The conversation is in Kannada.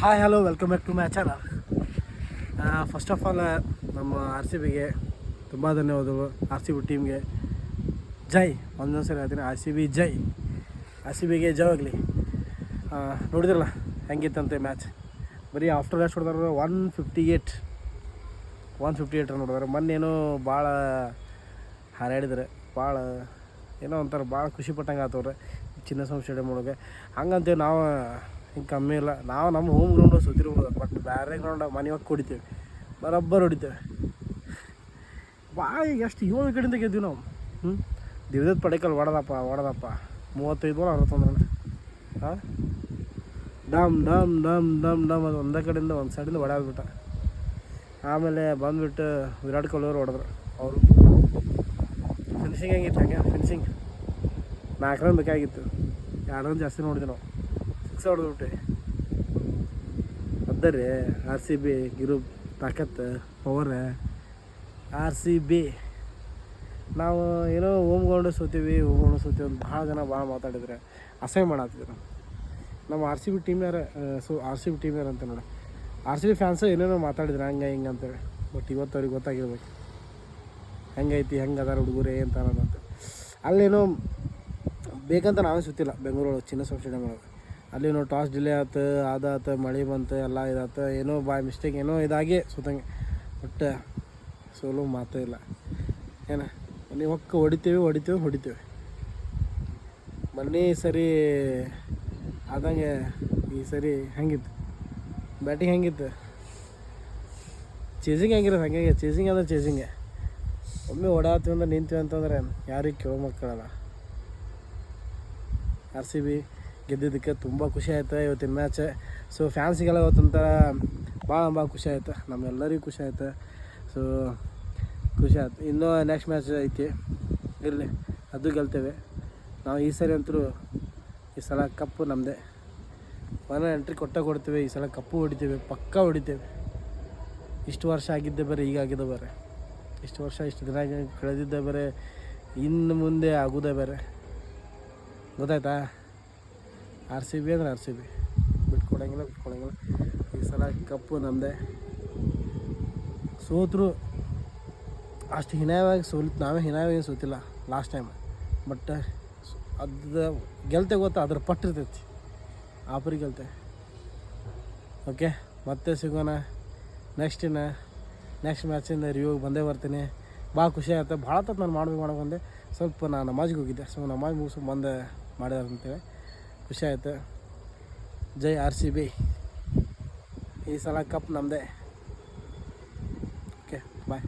Hi hello welcome back to my channel first of all ನಮ್ಮ ಆರ್ ಸಿ ಬಿಗೆ ತುಂಬ ಧನ್ಯವಾದಗಳು. ಆರ್ ಸಿ ಬಿ ಟೀಮ್ಗೆ ಜೈ. ಒಂದೊಂದು ಸರಿ ಹೇಳ್ತೀನಿ ಆರ್ ಸಿ ಬಿ ಜೈ. ಆರ್ ಸಿ ಬಿಗೆ ಜೈ ಆಗಲಿ. ನೋಡಿದ್ರಲ್ಲ, ಹೆಂಗಿತ್ತಂತೆ ಮ್ಯಾಚ್ ಬರೀ ಆಫ್ಟರ್ ಲಾಸ್ಟ್ ಹೊಡೆದ್ರೆ one fifty eight one fifty eight run ಮೊನ್ನೆ ಏನೋ ಭಾಳ ಹಾರಾಡಿದ್ರೆ ಭಾಳ ಏನೋ ಒಂಥರ ಭಾಳ ಖುಷಿ ಪಟ್ಟಂಗೆ ಆತವ್ರೆ. ಚಿನ್ನಸ್ವಾಮಿ ಸ್ಟೇಡಿಯಮ್ ಒಳಗೆ. ಹಂಗಂತೇವೆ ನಾವು ಹಿಂಗೆ ಕಮ್ಮಿ ಇಲ್ಲ. ನಾವು ನಮ್ಮ ಹೋಮ್ ಗ್ರೌಂಡ್ ಸುತ್ತಿರ್ಬೋದು ಬಟ್ ಬೇರೆ ಗ್ರೌಂಡ್ ಮನೆ ಹೋಗಿ ಹೊಡಿತೇವೆ ಬರೋಬ್ಬರ್ ಹೊಡಿತೇವೆ. ಭಾಳ ಈಗ ಎಷ್ಟು ಏಳು ಕಡೆಯಿಂದ ಗೆದ್ವಿ ನಾವು. ಹ್ಞೂ ದಿವ್ಯದ ಪಡೆಕಲ್ಲಿ ಹೊಡೆದಪ್ಪ ಹೊಡೆದಪ್ಪ ಮೂವತ್ತೈದು ಬಾಲ್ ಅರವತ್ತೊಂದ್ರ ಹಾಂ? ಡಮ್ ಡಮ್ ಡಮ್ ಡಮ್ ಡಮ್ ಅದು ಒಂದೇ ಕಡೆಯಿಂದ ಒಂದು ಸೈಡಿಂದ ಹೊಡೆದ್ಬಿಟ್ಟ ಆಮೇಲೆ ಬಂದುಬಿಟ್ಟು ವಿರಾಟ್ ಕೊಹ್ಲಿ ಅವರು ಹೊಡೆದ್ರು. ಅವರು ಫಿನಿಷಿಂಗ್ ಹೆಂಗಿತ್ತು ಹಂಗೆ? ಫಿನಿಷಿಂಗ್ ನಾಲ್ಕು ರನ್ ಬೇಕಾಗಿತ್ತು. ಎರಡು ರನ್ ಜಾಸ್ತಿ ನೋಡಿದ್ವಿ ನಾವು. ಸಿಕ್ಸ್ ಹೊಡೆದ್ಬಿಟ್ಟೆ ಅದರೆ ಆರ್ ಸಿ ಬಿ ಗಿರು ತಾಕತ್ ಪವರ್ ಆರ್ ಸಿ ಬಿ ನಾವು ಏನೋ ಓಮ್ ಗ್ರೌಂಡ್ ಸೋತೀವಿ ಓಮ್ ಗ್ರೌಂಡ್ ಸೋತೀವಿ ಅಂತ ಭಾಳ ಜನ ಭಾಳ ಮಾತಾಡಿದ್ರೆ. ಅಸಹ್ಯ ಮಾಡತ್ತಿದ್ರು ನಮ್ಮ ಆರ್ ಸಿ ಬಿ ಟೀಮ್ ಯಾರ ಸೊ ಆರ್ ಸಿ ಬಿ ಟೀಮ್ ಯಾರು ಅಂತ ನೋಡಿ. ಆರ್ ಸಿ ಬಿ ಫ್ಯಾನ್ಸ್ ಏನೇನೋ ಮಾತಾಡಿದ್ರು, ಹಂಗೆ, ಹಿಂಗೆ ಅಂತೇಳಿ ಬಟ್ ಇವತ್ತು ಅವ್ರಿಗೆ ಗೊತ್ತಾಗಿರ್ಬೇಕು. ಹೆಂಗೈತಿ, ಹೆಂಗೆ ಅದಾರ ಹುಡುಗರು ಅಂತ ಅನ್ನೋದಂತ ಅಲ್ಲೇನೋ ಬೇಕಂತ ನಾವೇ ಸುತ್ತಿಲ್ಲ ಬೆಂಗಳೂರು ಚಿನ್ನ ಸ್ಟೇಡಿಯಮ್ ಒಳಗೆ. ಅಲ್ಲೇನೋ ಟಾಸ್ ಡಿಲೇ ಆಯ್ತು ಅದಾತು, ಮಳೆ ಬಂತು, ಎಲ್ಲ ಇದಾಯ್ತು ಏನೋ ಬಾಯ್ ಮಿಸ್ಟೇಕ್, ಏನೋ ಇದಾಗಿ ಸುತ್ತಂಗೆ. ಬಟ್ ಸೋಲು ಮಾತೇ ಇಲ್ಲ. ಏನ? ಮನೆ ಒಕ್ಕ ಹೊಡಿತೀವಿ ಹೊಡಿತೀವಿ ಹೊಡಿತೀವಿ. ಮೊನ್ನೆ ಸರಿ ಆದಂಗೆ ಈ ಸರಿ ಹೆಂಗಿತ್ತು? ಬ್ಯಾಟಿಂಗ್ ಹೆಂಗಿತ್ತು? ಚೇಸಿಂಗ್ ಹೆಂಗಿರೋದು ಹಂಗೆ ಚೇಸಿಂಗ್ ಅಂದ್ರೆ ಚೇಸಿಂಗೆ. ಒಮ್ಮೆ ಓಡಾಡ್ತೀವಿ ಅಂದ್ರೆ ನಿಂತೀವಿ ಅಂತಂದ್ರೆ ಯಾರಿಗೆ ಕೇಳೋ ಮಕ್ಕಳಲ್ಲ. ಆರ್ ಸಿ ಬಿ ಗೆದ್ದಿದ್ದಕ್ಕೆ ತುಂಬ ಖುಷಿ ಆಯ್ತು ಇವತ್ತಿನ ಮ್ಯಾಚ್ ಸೊ ಫ್ಯಾನ್ಸಿಗೆಲ್ಲ ಇವತ್ತಂತ ಭಾಳ ಭಾಳ ಖುಷಿ ಆಯ್ತು. ನಮ್ಮೆಲ್ಲರಿಗೂ ಖುಷಿ ಆಯ್ತು. ಸೊ ಖುಷಿ ಆಯ್ತು. ಇನ್ನೂ ನೆಕ್ಸ್ಟ್ ಮ್ಯಾಚ್ ಐತಿ. ಇರಲಿ. ಅದು ಗೆಲ್ತೇವೆ. ನಾವು ಈ ಸರಿ ಅಂತೂ ಈ ಸಲ ಕಪ್ಪು ನಮ್ಮದೇ ಮನ ಎಂಟ್ರಿ ಕೊಟ್ಟ ಕೊಡ್ತೇವೆ. ಈ ಸಲ ಕಪ್ಪು ಹೊಡಿತೇವೆ. ಪಕ್ಕ ಹೊಡಿತೇವೆ. ಇಷ್ಟು ವರ್ಷ ಆಗಿದ್ದೆ ಬೇರೆ, ಈಗ ಆಗಿದ್ದೆ ಬೇರೆ. ಇಷ್ಟು ವರ್ಷ, ಇಷ್ಟು ದಿನ ಕಳೆದಿದ್ದೆ ಬೇರೆ. ಇನ್ನು ಮುಂದೆ ಆಗೋದೇ ಬೇರೆ. ಗೊತ್ತಾಯ್ತಾ? ಆರ್ ಸಿ ಬಿ ಅಂದ್ರೆ ಆರ್ ಸಿ ಬಿ. ಬಿಟ್ಕೊಡಂಗಿಲ್ಲ ಬಿಟ್ಕೊಡಂಗಿಲ್ಲ. ಈ ಸಲ ಕಪ್ಪು ನಮ್ಮದೇ ಸೋತರು ಅಷ್ಟು ಹಿನಾಯವಾಗಿ ಸೋಲ್ ನಾವೇ ಹಿನಾಯವಾಗಿ ಸೋತಿಲ್ಲ ಲಾಸ್ಟ್ ಟೈಮ್ ಬಟ್ ಅದು ಗೆಲ್ತೆ ಗೊತ್ತಾ? ಅದ್ರ ಪಟ್ಟಿರ್ತೈತಿ ಆಪರಿ ಗೆಲ್ತೆ. ಓಕೆ ಮತ್ತೆ ಸಿಗೋಣ. ನೆಕ್ಸ್ಟ್ ಇನ್ನು ನೆಕ್ಸ್ಟ್ ಮ್ಯಾಚಿಂದ ರಿವ್ಯೂಗೆ ಬಂದೇ ಬರ್ತೀನಿ. ಭಾಳ ಖುಷಿ ಆಯ್ತು ಭಾಳ ತತ್ ನಾನು ಮಾಡ್ಬೇಕು ಮಾಡೋಕೆ ಬಂದೆ ಸ್ವಲ್ಪ ನಾನು ನಮಾಜ್ಗೆ ಹೋಗಿದ್ದೆ. ಸೊ ನಮಾಜ್ ಮುಗಿಸ್ಕೊಂಡು ಬಂದೆ ಮಾಡಿದಾರೆ ಅಂತೇಳಿ. ಖುಷಿ ಆಯಿತು ಜೈ ಆರ್ ಸಿ ಬಿ. ಈ ಸಲ ಕಪ್ ನಮ್ಮದೇ ಓಕೆ ಬಾಯ್